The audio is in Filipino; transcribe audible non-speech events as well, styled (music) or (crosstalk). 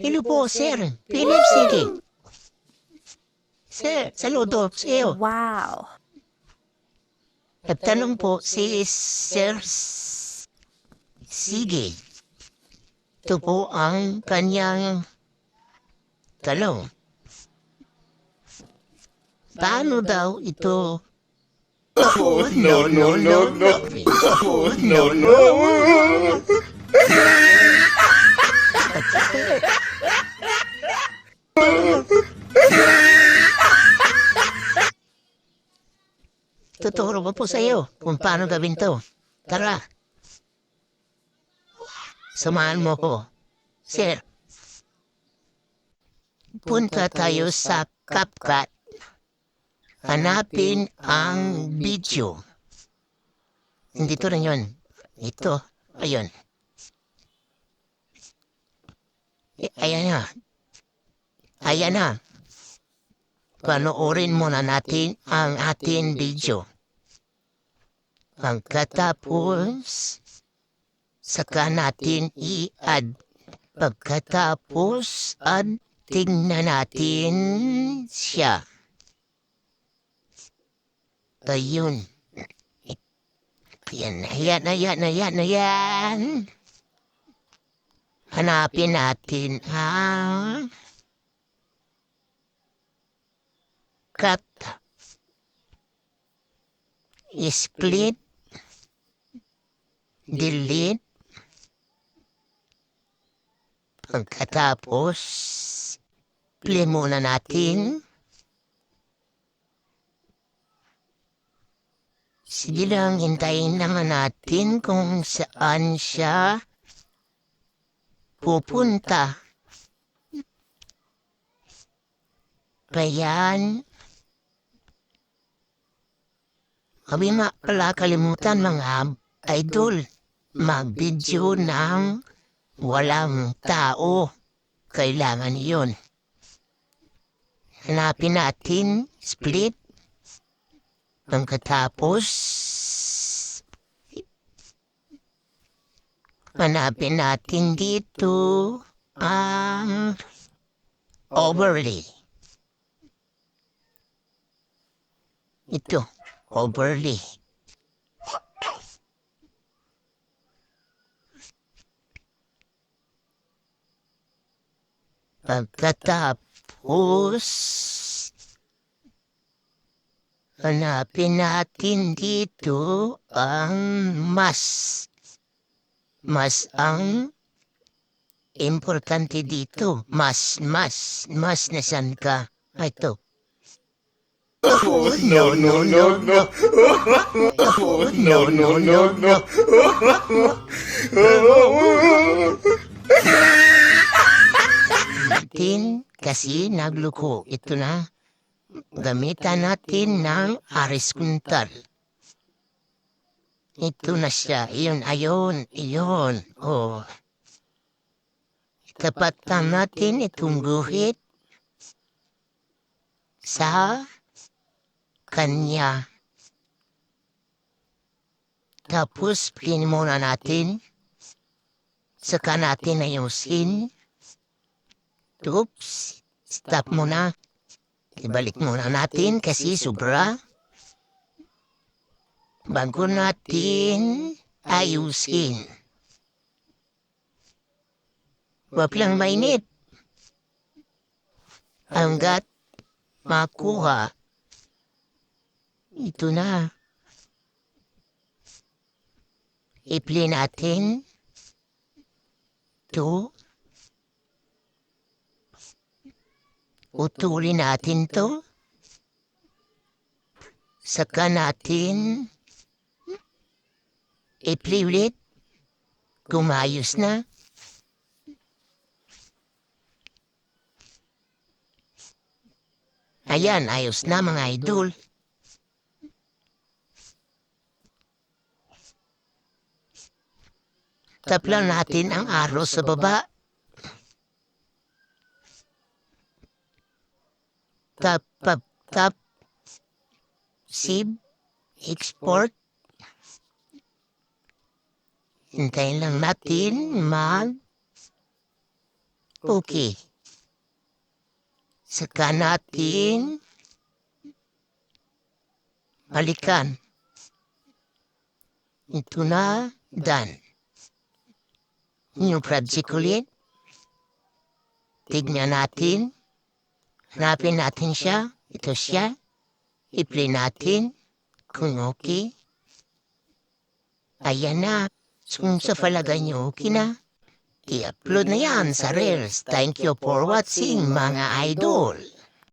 Hello po, sir. Philip Sige. Sir, saludo sa iyo. Wow. Nagtanong po si Sir Sige. Ito po ang kanyang tanong. Paano daw ito? Oh, no, no, no, no. Oh, no, no. (laughs) (laughs) Tuturo ko po sa iyo kung paano gawin to. Tara. Samahan mo ko. Sir. Punta tayo sa CapCut. Hanapin ang video. Hindi to rin yun. Ito. Ayun. Eh, Ayan na. Ayan na. Panoorin muna natin ang ating video. Pagkatapos, saka natin i-add. Pagkatapos, add, tingnan natin siya. Ayun. Ayan, ayan, ayan, ayan, ayan. Hanapin natin ang cut, split, delete, pagkatapos, play muna natin. Sige lang, hintayin naman natin kung saan siya pupunta. Ayan. Kami nga pala kalimutan mga idol. Mag-video ng walang tao. Kailangan yun. Hanapin natin split. Pagkatapos, hanapin natin dito ang overlay. Ito, overlay. Pagkatapos, hanapin natin dito ang mas. Mas ang importante dito. Mas, mas, mas na saan ka? Ah, Ito. Oh, no, no, no, no. Oh, no, no, no, no. (laughs) Natin kasi nagluko. Ito na. Gamitan natin ng aris kuntal. Ito na siya. Iyon, ayon, iyon. Oh. Tapatan natin itong guhit sa kanya. Tapos, pin muna natin. Saka natin ayusin. Oops. Stop muna. Ibalik muna natin kasi sobra. Bago natin ayusin. Huwag lang mainit. Hanggat makuha. Ito na. I-play natin. Ito. Utulin natin to. Saka natin i-play ulit. Kumayos na. Ayan, ayos na mga idol. Taplan natin ang araw sa baba. Tap, tap, tap. Save. Export. Hintayin lang natin mag Okay. Saka natin balikan. Ito na, done. New project ulit. Tignan natin. Hanapin natin siya. Ito siya. I-play natin. Kung okay. Ayan na. Kung sa palagay niyo okay na, i-upload na yan sa Reels. Thank you for watching mga idol.